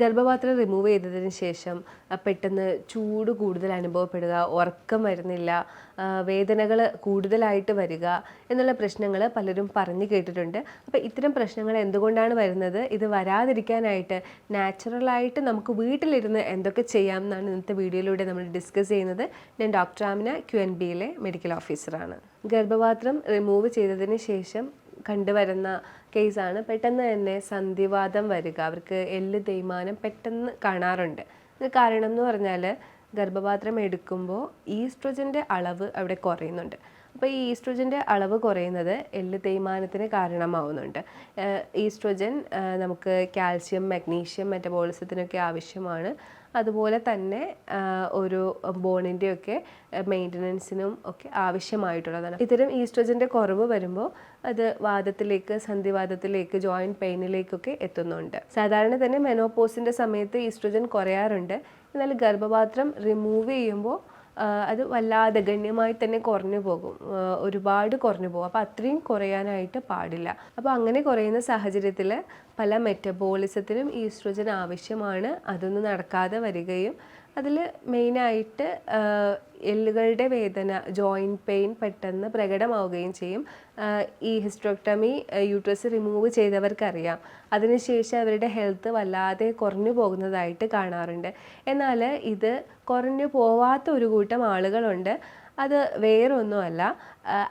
ഗർഭപാത്രം റിമൂവ് ചെയ്തതിന് ശേഷം പെട്ടെന്ന് ചൂട് കൂടുതൽ അനുഭവപ്പെടുക ഉറക്കം വരുന്നില്ല വേദനകൾ കൂടുതലായിട്ട് വരിക എന്നുള്ള പ്രശ്നങ്ങൾ പലരും പറഞ്ഞു കേട്ടിട്ടുണ്ട്. അപ്പോൾ ഇത്തരം പ്രശ്നങ്ങൾ എന്തുകൊണ്ടാണ് വരുന്നത്? ഇത് വരാതിരിക്കാനായിട്ട് നാച്ചുറലായിട്ട് നമുക്ക് വീട്ടിലിരുന്ന് എന്തൊക്കെ ചെയ്യാം എന്നാണ് ഇന്നത്തെ വീഡിയോയിലൂടെ നമ്മൾ ഡിസ്കസ് ചെയ്യുന്നത്. ഞാൻ ഡോക്ടർ ആമിന ക്യു എൻ ബിയിലെ മെഡിക്കൽ ഓഫീസറാണ് ഗർഭപാത്രം റിമൂവ് ചെയ്തതിന് ശേഷം കണ്ടുവരുന്ന കേസാണ്. പെട്ടെന്ന് തന്നെ സന്ധിവാദം വരിക. അവർക്ക് എല്ല് തേയ്മാനം പെട്ടെന്ന് കാണാറുണ്ട്. കാരണം എന്ന് പറഞ്ഞാൽ ഗർഭപാത്രം എടുക്കുമ്പോൾ ഈസ്ട്രോജന്റെ അളവ് അവിടെ കുറയുന്നുണ്ട്. അപ്പോൾ ഈ ഈസ്ട്രോജന്റെ അളവ് കുറയുന്നത് എല്ല് തേയ്മാനത്തിന് കാരണമാവുന്നുണ്ട്. ഈസ്ട്രോജൻ നമുക്ക് കാൽസ്യം മഗ്നീഷ്യം മെറ്റബോളിസത്തിനൊക്കെ ആവശ്യമാണ്. അതുപോലെ തന്നെ ഒരു ബോണിന്റെയൊക്കെ മെയിന്റനൻസിനും ഒക്കെ ആവശ്യമായിട്ടുള്ളതാണ്. ഇത്തരം ഈസ്ട്രോജന്റെ കുറവ് വരുമ്പോൾ അത് വാദത്തിലേക്ക് സന്ധിവാദത്തിലേക്ക് ജോയിന്റ് പെയിനിലേക്കൊക്കെ എത്തുന്നുണ്ട്. സാധാരണ തന്നെ മെനോപോസിന്റെ സമയത്ത് ഈസ്ട്രജൻ കുറയാറുണ്ട്. എന്നാൽ ഗർഭപാത്രം റിമൂവ് ചെയ്യുമ്പോൾ അത് വല്ലാതെ ഗണ്യമായി തന്നെ കുറഞ്ഞു പോകും. ഒരുപാട് കുറഞ്ഞു പോകും. അപ്പോൾ അത്രയും കുറയാനായിട്ട് പാടില്ല. അപ്പോൾ അങ്ങനെ കുറയുന്ന സാഹചര്യത്തിൽ പല മെറ്റബോളിസത്തിനും ഈസ്ട്രോജൻ ആവശ്യമാണ്. അതൊന്നും നടക്കാതെ വരികയും അതിൽ മെയിനായിട്ട് എല്ലുകളുടെ വേദന ജോയിന്റ് പെയിൻ പെട്ടെന്ന് പ്രകടമാവുകയും ചെയ്യും. ഈ ഹിസ്റ്റോക്ടമി യൂട്രസ് റിമൂവ് ചെയ്തവർക്കറിയാം. അതിനുശേഷം അവരുടെ ഹെൽത്ത് വല്ലാതെ കുറഞ്ഞു പോകുന്നതായിട്ട് കാണാറുണ്ട്. എന്നാൽ ഇത് കുറഞ്ഞു പോവാത്ത ഒരു കൂട്ടം ആളുകളുണ്ട്. അത് വേറൊന്നുമല്ല.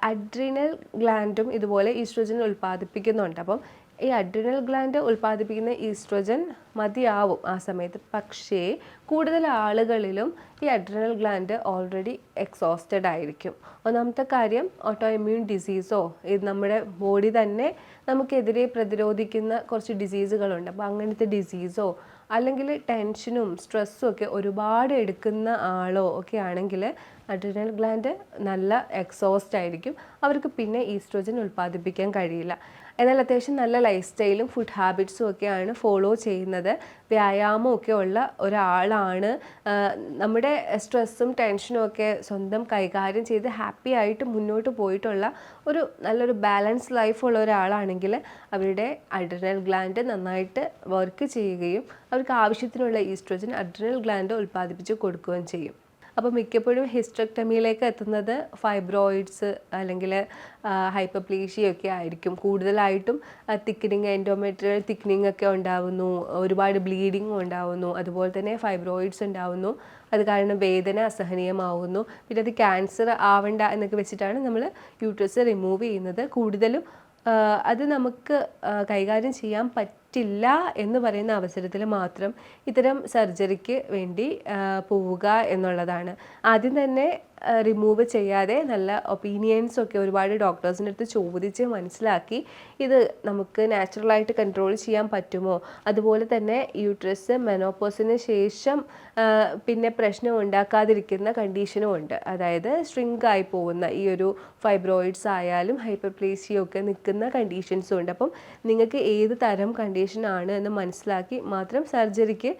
അഡ്രിനൽ ഗ്ലാൻഡും ഇതുപോലെ ഈസ്ട്രോജൻ ഉൽപ്പാദിപ്പിക്കുന്നുണ്ട്. അപ്പം ഈ അഡ്രിനൽ ഗ്ലാൻഡ് ഉൽപ്പാദിപ്പിക്കുന്ന ഈസ്ട്രോജൻ മതിയാവും ആ സമയത്ത്. പക്ഷേ കൂടുതൽ ആളുകളിലും ഈ അഡ്രിനൽ ഗ്ലാൻഡ് ഓൾറെഡി എക്സോസ്റ്റഡ് ആയിരിക്കും. ഒന്നാമത്തെ കാര്യം ഓട്ടോ ഇമ്മ്യൂൺ ഡിസീസോ ഇത് നമ്മുടെ ബോഡി തന്നെ നമുക്കെതിരെ പ്രതിരോധിക്കുന്ന കുറച്ച് ഡിസീസുകളുണ്ട് അപ്പോൾ അങ്ങനത്തെ ഡിസീസോ അല്ലെങ്കിൽ ടെൻഷനും സ്ട്രെസ്സും ഒക്കെ ഒരുപാട് എടുക്കുന്ന ആളോ ഒക്കെ ആണെങ്കിൽ അഡ്രിനൽ ഗ്ലാൻഡ് നല്ല എക്സോസ്റ്റ് ആയിരിക്കും. അവർക്ക് പിന്നെ ഈസ്ട്രോജൻ ഉൽപ്പാദിപ്പിക്കാൻ കഴിയില്ല. എന്നാൽ അത്യാവശ്യം നല്ല ലൈഫ് സ്റ്റൈലും ഫുഡ് ഹാബിറ്റ്സും ഒക്കെയാണ് ഫോളോ ചെയ്യുന്നത്. വ്യായാമം ഒക്കെ ഉള്ള ഒരാളാണ്. നമ്മുടെ സ്ട്രെസ്സും ടെൻഷനും ഒക്കെ സ്വന്തം കൈകാര്യം ചെയ്ത് ഹാപ്പി ആയിട്ട് മുന്നോട്ട് പോയിട്ടുള്ള ഒരു നല്ലൊരു ബാലൻസ് ലൈഫുള്ള ഒരാളാണെങ്കിൽ അവരുടെ അഡ്രിനൽ ഗ്ലാൻഡ് നന്നായിട്ട് വർക്ക് ചെയ്യുകയും അവർക്ക് ആവശ്യത്തിനുള്ള ഈസ്ട്രോജൻ അഡ്രിനൽ ഗ്ലാൻഡ് ഉൽപ്പാദിപ്പിച്ച് കൊടുക്കുകയും ചെയ്യും. അപ്പോൾ മിക്കപ്പോഴും ഹിസ്റ്റക്ടമിയിലേക്ക് എത്തുന്നത് ഫൈബ്രോയിഡ്സ് അല്ലെങ്കിൽ ഹൈപ്പർപ്ലീഷിയൊക്കെ ആയിരിക്കും. കൂടുതലായിട്ടും തിക്കനിങ് എൻഡോമെട്രിയൽ തിക്കനിങ് ഒക്കെ ഉണ്ടാവുന്നു ഒരുപാട് ബ്ലീഡിങ് ഉണ്ടാവുന്നു അതുപോലെ തന്നെ ഫൈബ്രോയിഡ്സ് ഉണ്ടാവുന്നു. അത് കാരണം വേദന അസഹനീയമാവുന്നു. പിന്നെ അത് ക്യാൻസർ ആവണ്ട എന്നൊക്കെ വെച്ചിട്ടാണ് നമ്മൾ യൂട്രസ് റിമൂവ് ചെയ്യുന്നത്. കൂടുതലും അത് നമുക്ക് കൈകാര്യം ചെയ്യാൻ പറ്റില്ല എന്ന് പറയുന്ന അവസരത്തിൽ മാത്രം ഇത്തരം സർജറിക്ക് വേണ്ടി പോവുക എന്നുള്ളതാണ്. ആദ്യം തന്നെ റിമൂവ് ചെയ്യാതെ നല്ല ഒപ്പീനിയൻസ് ഒക്കെ ഒരുപാട് ഡോക്ടേഴ്സിന്റെ അടുത്ത് ചോദിച്ച് മനസ്സിലാക്കി ഇത് നമുക്ക് നാച്ചുറലായിട്ട് കൺട്രോൾ ചെയ്യാൻ പറ്റുമോ? അതുപോലെ തന്നെ യൂട്രസ് മെനോപ്പോസിന് ശേഷം പിന്നെ പ്രശ്നം ഉണ്ടാക്കാതിരിക്കുന്ന കണ്ടീഷനും ഉണ്ട്. അതായത് സ്ട്രിങ്ക് ആയി പോകുന്ന ഈ ഒരു ഫൈബ്രോയിഡ്സ് ആയാലും ഹൈപ്പർപ്ലേസിയൊക്കെ നിൽക്കുന്ന കണ്ടീഷൻസും ഉണ്ട്. അപ്പം നിങ്ങൾക്ക് ഏത് തരം കണ്ടീഷനാണ് എന്ന് മനസ്സിലാക്കി മാത്രം സർജറിക്ക്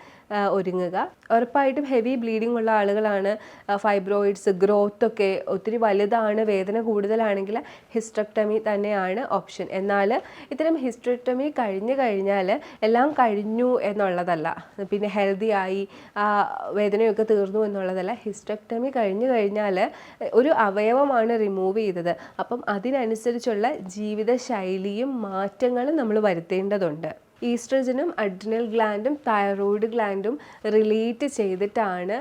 ഒരുങ്ങുക. ഉറപ്പായിട്ടും ഹെവി ബ്ലീഡിംഗ് ഉള്ള ആളുകളാണ് ഫൈബ്രോയിഡ്സ് ഗ്രോത്ത് ഒക്കെ ഒത്തിരി വലുതാണ് വേദന കൂടുതലാണെങ്കിൽ ഹിസ്റ്റക്ടമി തന്നെയാണ് ഓപ്ഷൻ എന്നാൽ ഇത്തരം ഹിസ്റ്റക്ടമി കഴിഞ്ഞു കഴിഞ്ഞാൽ എല്ലാം കഴിഞ്ഞു എന്നുള്ളതല്ല. പിന്നെ ഹെൽത്തി ആയി വേദനയൊക്കെ തീർന്നു എന്നുള്ളതല്ല. ഹിസ്റ്റക്ടമി കഴിഞ്ഞു കഴിഞ്ഞാൽ ഒരു അവയവമാണ് റിമൂവ് ചെയ്തത്. അപ്പം അതിനനുസരിച്ചുള്ള ജീവിതശൈലിയും മാറ്റങ്ങളും നമ്മൾ വരുത്തേണ്ടതുണ്ട്. ഈസ്ട്രജനും അഡ്രിനൽ ഗ്ലാൻഡും തൈറോയിഡ് ഗ്ലാൻഡും റിലേറ്റ് ചെയ്തിട്ടാണ്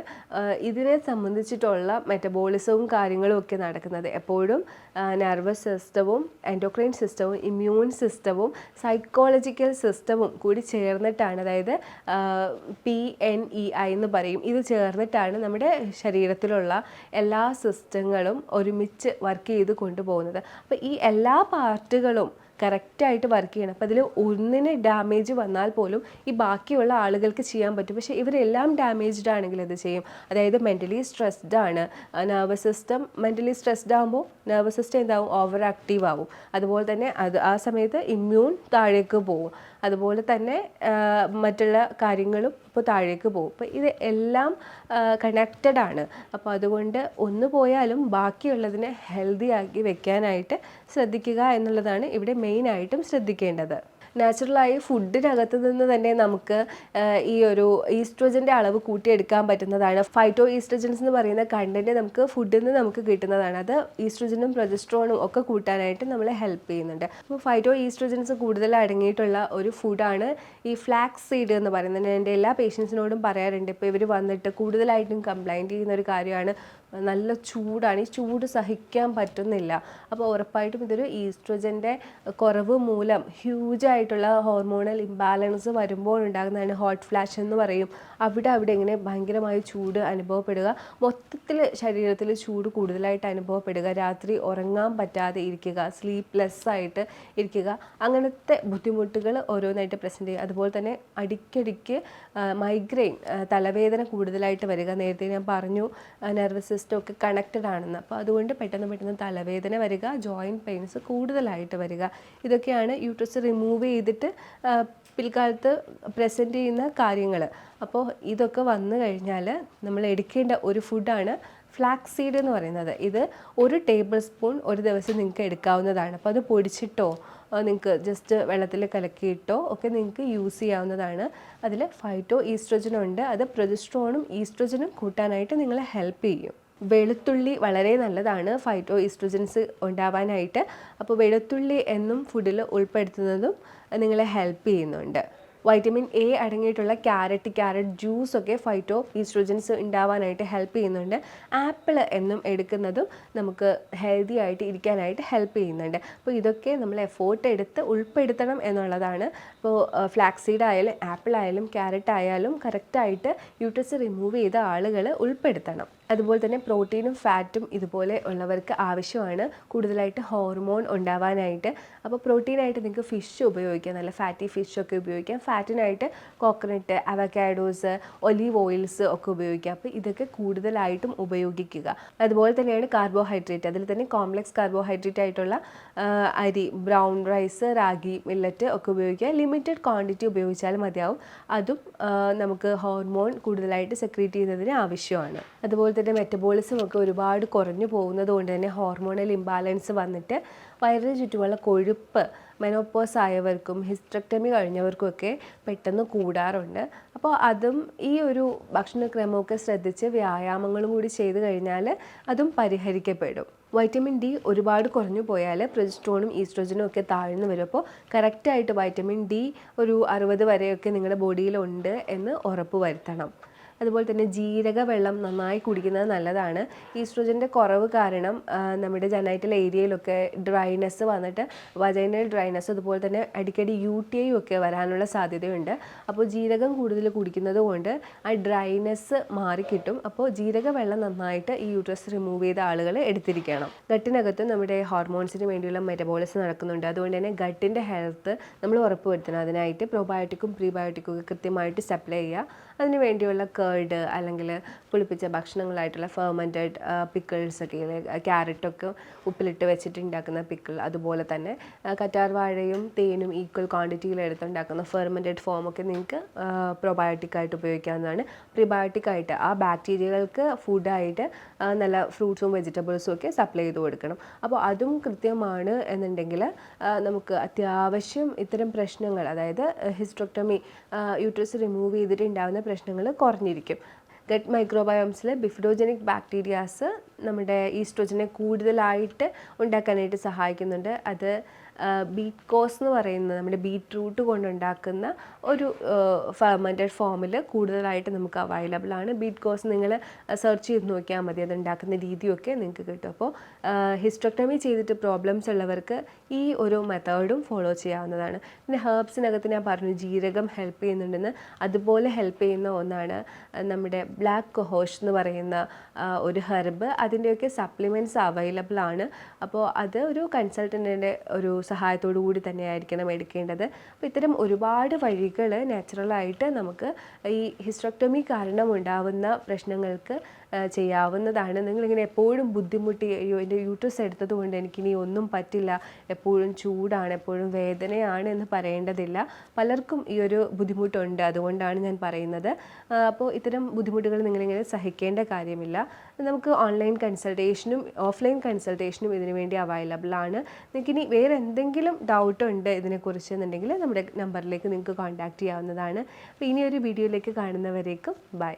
ഇതിനെ സംബന്ധിച്ചിട്ടുള്ള മെറ്റബോളിസവും കാര്യങ്ങളും ഒക്കെ നടക്കുന്നത്. എപ്പോഴും നെർവസ് സിസ്റ്റവും എൻഡോക്രൈൻ സിസ്റ്റവും ഇമ്മ്യൂൺ സിസ്റ്റവും സൈക്കോളജിക്കൽ സിസ്റ്റവും കൂടി ചേർന്നിട്ടാണ് അതായത് പി എൻ ഇ ഐ എന്ന് പറയും. ഇത് ചേർന്നിട്ടാണ് നമ്മുടെ ശരീരത്തിലുള്ള എല്ലാ സിസ്റ്റങ്ങളും ഒരുമിച്ച് വർക്ക് ചെയ്ത് കൊണ്ടുപോകുന്നത്. അപ്പോൾ ഈ എല്ലാ പാർട്ടുകളും കറക്റ്റായിട്ട് വർക്ക് ചെയ്യണം. അപ്പോൾ അതിൽ ഒന്നിന് ഡാമേജ് വന്നാൽ പോലും ഈ ബാക്കിയുള്ള ആളുകൾക്ക് ചെയ്യാൻ പറ്റും. പക്ഷേ ഇവരെല്ലാം ഡാമേജ്ഡ് ആണെങ്കിൽ ഇത് ചെയ്യും? അതായത് മെന്റലി സ്ട്രെസ്ഡ് ആണ്. നെർവസ് സിസ്റ്റം മെന്റലി സ്ട്രെസ്ഡ് ആകുമ്പോൾ നെർവസ് സിസ്റ്റം എന്താവും? ഓവർ ആക്റ്റീവ് ആവും. അതുപോലെ തന്നെ അത് ആ സമയത്ത് ഇമ്മ്യൂൺ താഴേക്ക് പോകും. അതുപോലെ തന്നെ മറ്റുള്ള കാര്യങ്ങളും ഇപ്പോൾ താഴേക്ക് പോകും. അപ്പോൾ ഇത് എല്ലാം കണക്റ്റഡ് ആണ്. അപ്പോൾ അതുകൊണ്ട് ഒന്ന് പോയാലും ബാക്കിയുള്ളതിനെ ഹെൽത്തി ആക്കി വെക്കാനായിട്ട് ശ്രദ്ധിക്കുക എന്നുള്ളതാണ് ഇവിടെ മെയിനായിട്ടും ശ്രദ്ധിക്കേണ്ടത്. നാച്ചുറലായി ഫുഡിനകത്ത് നിന്ന് തന്നെ നമുക്ക് ഈ ഒരു ഈസ്ട്രോജന്റെ അളവ് കൂട്ടിയെടുക്കാൻ പറ്റുന്നതാണ്. ഫൈറ്റോ ഈസ്ട്രജൻസ് എന്ന് പറയുന്ന കണ്ടന്റ് നമുക്ക് ഫുഡിൽ നിന്ന് നമുക്ക് കിട്ടുന്നതാണ്. അത് ഈസ്ട്രോജനും പ്രൊജസ്ട്രോണും ഒക്കെ കൂട്ടാനായിട്ട് നമ്മളെ ഹെൽപ്പ് ചെയ്യുന്നുണ്ട്. അപ്പോൾ ഫൈറ്റോ ഈസ്ട്രോജൻസ് കൂടുതൽ അടങ്ങിയിട്ടുള്ള ഒരു ഫുഡാണ് ഈ ഫ്ലാക്സ് സീഡ് എന്ന് പറയുന്നത്. എന്റെ എല്ലാ പേഷ്യൻസിനോടും പറയാറുണ്ട്. ഇപ്പോൾ ഇവർ വന്നിട്ട് കൂടുതലായിട്ടും കംപ്ലൈന്റ് ചെയ്യുന്ന ഒരു കാര്യമാണ് നല്ല ചൂടാണ്. ഈ ചൂട് സഹിക്കാൻ പറ്റുന്നില്ല. അപ്പോൾ ഉറപ്പായിട്ടും ഇതൊരു ഈസ്ട്രോജന്റെ കുറവ് മൂലം ഹ്യൂജ് ആയിട്ടുള്ള ഹോർമോണൽ ഇംബാലൻസ് വരുമ്പോൾ ഉണ്ടാകുന്നതാണ് ഹോട്ട് ഫ്ലാഷ് എന്ന് പറയും. അവിടെ അവിടെ ഇങ്ങനെ ഭയങ്കരമായ ചൂട് അനുഭവപ്പെടുക. മൊത്തത്തിൽ ശരീരത്തിൽ ചൂട് കൂടുതലായിട്ട് അനുഭവപ്പെടുക. രാത്രി ഉറങ്ങാൻ പറ്റാതെ ഇരിക്കുക. സ്ലീപ്ലെസ് ആയിട്ട് ഇരിക്കുക. അങ്ങനത്തെ ബുദ്ധിമുട്ടുകൾ ഓരോന്നായിട്ട് പ്രസന്റ് ചെയ്യുക. അതുപോലെ തന്നെ അടിക്കടിക്ക് മൈഗ്രെയിൻ തലവേദന കൂടുതലായിട്ട് വരിക. നേരത്തെ ഞാൻ പറഞ്ഞു നെർവസ് ഒക്കെ കണക്റ്റഡ് ആണെന്ന് അപ്പോൾ അതുകൊണ്ട് പെട്ടെന്ന് പെട്ടെന്ന് തലവേദന വരിക ജോയിന്റ് പെയിൻസ് കൂടുതലായിട്ട് വരിക. ഇതൊക്കെയാണ് യൂട്രസ് റിമൂവ് ചെയ്തിട്ട് പിൽക്കാലത്ത് പ്രസന്റ് ചെയ്യുന്ന കാര്യങ്ങൾ. അപ്പോൾ ഇതൊക്കെ വന്നു കഴിഞ്ഞാൽ നമ്മൾ എടുക്കേണ്ട ഒരു ഫുഡാണ് ഫ്ലാക്സ് സീഡ് എന്ന് പറയുന്നത്. ഇത് ഒരു ടേബിൾ സ്പൂൺ ഒരു ദിവസം നിങ്ങൾക്ക് എടുക്കാവുന്നതാണ്. അപ്പോൾ അത് പൊടിച്ചിട്ടോ നിങ്ങൾക്ക് ജസ്റ്റ് വെള്ളത്തിൽ കലക്കിയിട്ടോ ഒക്കെ നിങ്ങൾക്ക് യൂസ് ചെയ്യാവുന്നതാണ്. അതിൽ ഫൈറ്റോ ഈസ്ട്രോജനുണ്ട് അത് പ്രൊജസ്ട്രോണും ഈസ്ട്രോജനും കൂട്ടാനായിട്ട് നിങ്ങളെ ഹെൽപ്പ് ചെയ്യും. വെളുത്തുള്ളി വളരെ നല്ലതാണ് ഫൈറ്റോ ഈസ്ട്രോജൻസ് ഉണ്ടാവാനായിട്ട്. അപ്പോൾ വെളുത്തുള്ളി എന്നും ഫുഡിൽ ഉൾപ്പെടുത്തുന്നതും നിങ്ങളെ ഹെൽപ്പ് ചെയ്യുന്നുണ്ട്. വൈറ്റമിൻ എ അടങ്ങിയിട്ടുള്ള ക്യാരറ്റ് ക്യാരറ്റ് ജ്യൂസ് ഒക്കെ ഫൈറ്റോ ഈസ്ട്രോജൻസ് ഉണ്ടാവാനായിട്ട് ഹെൽപ്പ് ചെയ്യുന്നുണ്ട്. ആപ്പിൾ എന്നും എടുക്കുന്നതും നമുക്ക് ഹെൽത്തി ആയിട്ട് ഇരിക്കാനായിട്ട് ഹെൽപ്പ് ചെയ്യുന്നുണ്ട്. അപ്പോൾ ഇതൊക്കെ നമ്മൾ എഫോർട്ട് എടുത്ത് ഉൾപ്പെടുത്തണം എന്നുള്ളതാണ്. ഇപ്പോൾ ഫ്ലാക്സീഡ് ആയാലും ആപ്പിൾ ആയാലും ക്യാരറ്റ് ആയാലും കറക്റ്റായിട്ട് യൂട്രസ് റിമൂവ് ചെയ്ത ആളുകൾ ഉൾപ്പെടുത്തണം. അതുപോലെ തന്നെ പ്രോട്ടീനും ഫാറ്റും ഇതുപോലെ ഉള്ളവർക്ക് ആവശ്യമാണ്. കൂടുതലായിട്ട് ഹോർമോൺ ഉണ്ടാവാനായിട്ട്. അപ്പോൾ പ്രോട്ടീനായിട്ട് നിങ്ങൾക്ക് ഫിഷ് ഉപയോഗിക്കാം. നല്ല ഫാറ്റി ഫിഷൊക്കെ ഉപയോഗിക്കാം. ഫാറ്റിനായിട്ട് കോക്കനട്ട് അവക്കാഡോസ് ഒലീവ് ഓയിൽസ് ഒക്കെ ഉപയോഗിക്കാം. അപ്പോൾ ഇതൊക്കെ കൂടുതലായിട്ടും ഉപയോഗിക്കുക. അതുപോലെ തന്നെയാണ് കാർബോഹൈഡ്രേറ്റ് അതിൽ തന്നെ കോംപ്ലക്സ് കാർബോഹൈഡ്രേറ്റ് ആയിട്ടുള്ള അരി ബ്രൗൺ റൈസ് റാഗി മില്ലറ്റ് ഒക്കെ ഉപയോഗിക്കുക. ലിമിറ്റഡ് ക്വാണ്ടിറ്റി ഉപയോഗിച്ചാൽ മതിയാവും. അതും നമുക്ക് ഹോർമോൺ കൂടുതലായിട്ട് സെക്രീറ്റ് ചെയ്യുന്നതിന് ആവശ്യമാണ്. അതുപോലെ തന്നെ മെറ്റബോളിസം ഒക്കെ ഒരുപാട് കുറഞ്ഞു പോകുന്നത് കൊണ്ട് തന്നെ ഹോർമോണൽ ഇംബാലൻസ് വന്നിട്ട് വയറിന് ചുറ്റുമുള്ള കൊഴുപ്പ് മെനോപ്പോസ് ആയവർക്കും ഹിസ്ട്രക്ടമി കഴിഞ്ഞവർക്കുമൊക്കെ പെട്ടെന്ന് കൂടാറുണ്ട്. അപ്പോൾ അതും ഈ ഒരു ഭക്ഷണക്രമമൊക്കെ ശ്രദ്ധിച്ച് വ്യായാമങ്ങളും കൂടി ചെയ്ത് കഴിഞ്ഞാൽ അതും പരിഹരിക്കപ്പെടും. വൈറ്റമിൻ ഡി ഒരുപാട് കുറഞ്ഞു പോയാൽ പ്രൊജസ്ട്രോണും ഈസ്ട്രോജനും ഒക്കെ താഴ്ന്നു വരും. അപ്പോൾ കറക്റ്റായിട്ട് വൈറ്റമിൻ ഡി ഒരു അറുപത് വരെയൊക്കെ നിങ്ങളുടെ ബോഡിയിലുണ്ട് എന്ന് ഉറപ്പ് വരുത്തണം. അതുപോലെ തന്നെ ജീരക വെള്ളം നന്നായി കുടിക്കുന്നത് നല്ലതാണ്. ഈസ്ട്രോജന്റെ കുറവ് കാരണം നമ്മുടെ ജനൈറ്റൽ ഏരിയയിലൊക്കെ ഡ്രൈനെസ് വന്നിട്ട് വജൈനൽ ഡ്രൈനെസ് അതുപോലെ തന്നെ അടിക്കടി യു ടി ഐ ഒക്കെ വരാനുള്ള സാധ്യതയുണ്ട്. അപ്പോൾ ജീരകം കൂടുതൽ കുടിക്കുന്നത് കൊണ്ട് ആ ഡ്രൈനെസ് മാറിക്കിട്ടും അപ്പോൾ ജീരക വെള്ളം നന്നായിട്ട് ഈ യൂട്രസ് റിമൂവ് ചെയ്ത ആളുകൾ എടുത്തിരിക്കണം. ഗട്ടിനകത്ത് നമ്മുടെ ഹോർമോൺസിന് വേണ്ടിയുള്ള മെറ്റബോളിസം നടക്കുന്നുണ്ട്. അതുകൊണ്ട് തന്നെ ഗട്ടിന്റെ ഹെൽത്ത് നമ്മൾ ഉറപ്പുവരുത്തണം. അതിനായിട്ട് പ്രോബയോട്ടിക്കും പ്രീബയോട്ടിക്കും ഒക്കെ കൃത്യമായിട്ട് സപ്ലൈ ചെയ്യുക. അതിന് വേണ്ടിയുള്ള കേർഡ് അല്ലെങ്കിൽ പുളിപ്പിച്ച ഭക്ഷണങ്ങളായിട്ടുള്ള ഫെർമെന്റഡ് ക്യാരറ്റ് ക്യാരറ്റൊക്കെ ഉപ്പിലിട്ട് വെച്ചിട്ട് ഉണ്ടാക്കുന്ന പിക്കിൾ അതുപോലെ തന്നെ കറ്റാർ വാഴയും തേനും ഈക്വൽ ക്വാണ്ടിറ്റിയിൽ എടുത്തുണ്ടാക്കുന്ന ഫോം ഫോമൊക്കെ നിങ്ങൾക്ക് പ്രൊബയോട്ടിക് ആയിട്ട് ഉപയോഗിക്കാവുന്നതാണ്. പ്രിബയോട്ടിക് ആയിട്ട് ആ ബാക്ടീരിയകൾക്ക് ഫുഡായിട്ട് നല്ല ഫ്രൂട്ട്സും വെജിറ്റബിൾസും ഒക്കെ സപ്ലൈ ചെയ്ത് കൊടുക്കണം. അപ്പോൾ അതും കൃത്യമാണ് എന്നുണ്ടെങ്കിൽ നമുക്ക് അത്യാവശ്യം ഇത്തരം പ്രശ്നങ്ങൾ അതായത് ഹിസ്ട്രോക്ടമി യൂട്രസ് റിമൂവ് ചെയ്തിട്ട് ഉണ്ടാകുന്ന പ്രശ്നങ്ങൾ കുറഞ്ഞിരിക്കും. ഗട്ട് മൈക്രോബയോംസിലെ ബിഫിഡോജനിക് ബാക്ടീരിയാസ് നമ്മുടെ ഈസ്ട്രോജനെ കൂടുതലായിട്ട് ഉണ്ടാക്കാനായിട്ട് സഹായിക്കുന്നുണ്ട്. അത് ബീറ്റ് കോസ് എന്ന് പറയുന്നത് നമ്മുടെ ബീറ്റ്റൂട്ട് കൊണ്ടുണ്ടാക്കുന്ന ഒരു ഫെർമെന്റഡ് ഫോമിൽ കൂടുതലായിട്ട് നമുക്ക് അവൈലബിൾ ആണ്. ബീറ്റ് കോസ് നിങ്ങൾ സെർച്ച് ചെയ്ത് നോക്കിയാൽ മതി. അത് ഉണ്ടാക്കുന്ന രീതിയൊക്കെ നിങ്ങൾക്ക് കിട്ടും. അപ്പോൾ ഹിസ്റ്റോക്ടമി ചെയ്തിട്ട് പ്രോബ്ലംസ് ഉള്ളവർക്ക് ഈ ഒരു മെത്തേഡും ഫോളോ ചെയ്യാവുന്നതാണ്. പിന്നെ ഹേർബ്സിനകത്ത് ഞാൻ പറഞ്ഞു ജീരകം ഹെൽപ്പ് ചെയ്യുന്നുണ്ടെന്ന്. അതുപോലെ ഹെൽപ്പ് ചെയ്യുന്ന ഒന്നാണ് നമ്മുടെ ബ്ലാക്ക് കൊഹോഷ് എന്ന് പറയുന്ന ഒരു ഹെർബ് അതിന്റെയൊക്കെ സപ്ലിമെന്റ്സ് അവൈലബിൾ ആണ്. അപ്പോൾ അത് ഒരു കൺസൾട്ടന്റിന്റെ ഒരു സഹായത്തോടു കൂടി തന്നെയായിരിക്കണം എടുക്കേണ്ടത്. അപ്പോൾ ഇത്തരം ഒരുപാട് വഴികൾ നാച്ചുറലായിട്ട് നമുക്ക് ഈ ഹിസ്റ്റോക്ടമി കാരണം ഉണ്ടാവുന്ന പ്രശ്നങ്ങൾക്ക് ചെയ്യാവുന്നതാണ്. നിങ്ങളിങ്ങനെ എപ്പോഴും ബുദ്ധിമുട്ടി അയ്യോ എന്റെ യൂട്രസ് എടുത്തത് കൊണ്ട് എനിക്കിനി ഒന്നും പറ്റില്ല എപ്പോഴും ചൂടാണ് എപ്പോഴും വേദനയാണ് എന്ന് പറയേണ്ടതില്ല. പലർക്കും ഈ ഒരു ബുദ്ധിമുട്ടുണ്ട് അതുകൊണ്ടാണ് ഞാൻ പറയുന്നത്. അപ്പോൾ ഇത്തരം ബുദ്ധിമുട്ടുകൾ നിങ്ങളിങ്ങനെ സഹിക്കേണ്ട കാര്യമില്ല. നമുക്ക് ഓൺലൈൻ കൺസൾട്ടേഷനും ഓഫ്ലൈൻ കൺസൾട്ടേഷനും ഇതിനു വേണ്ടി അവൈലബിൾ ആണ്. നിങ്ങൾക്ക് ഇനി വേറെ എന്തെങ്കിലും ഡൗട്ട് ഉണ്ട് ഇതിനെക്കുറിച്ച് എന്നുണ്ടെങ്കിൽ നമ്മുടെ നമ്പറിലേക്ക് നിങ്ങൾക്ക് കോൺടാക്റ്റ് ചെയ്യാവുന്നതാണ്. അപ്പോൾ ഇനി ഒരു വീഡിയോയിലേക്ക് കാണുന്നവരേക്കും ബൈ.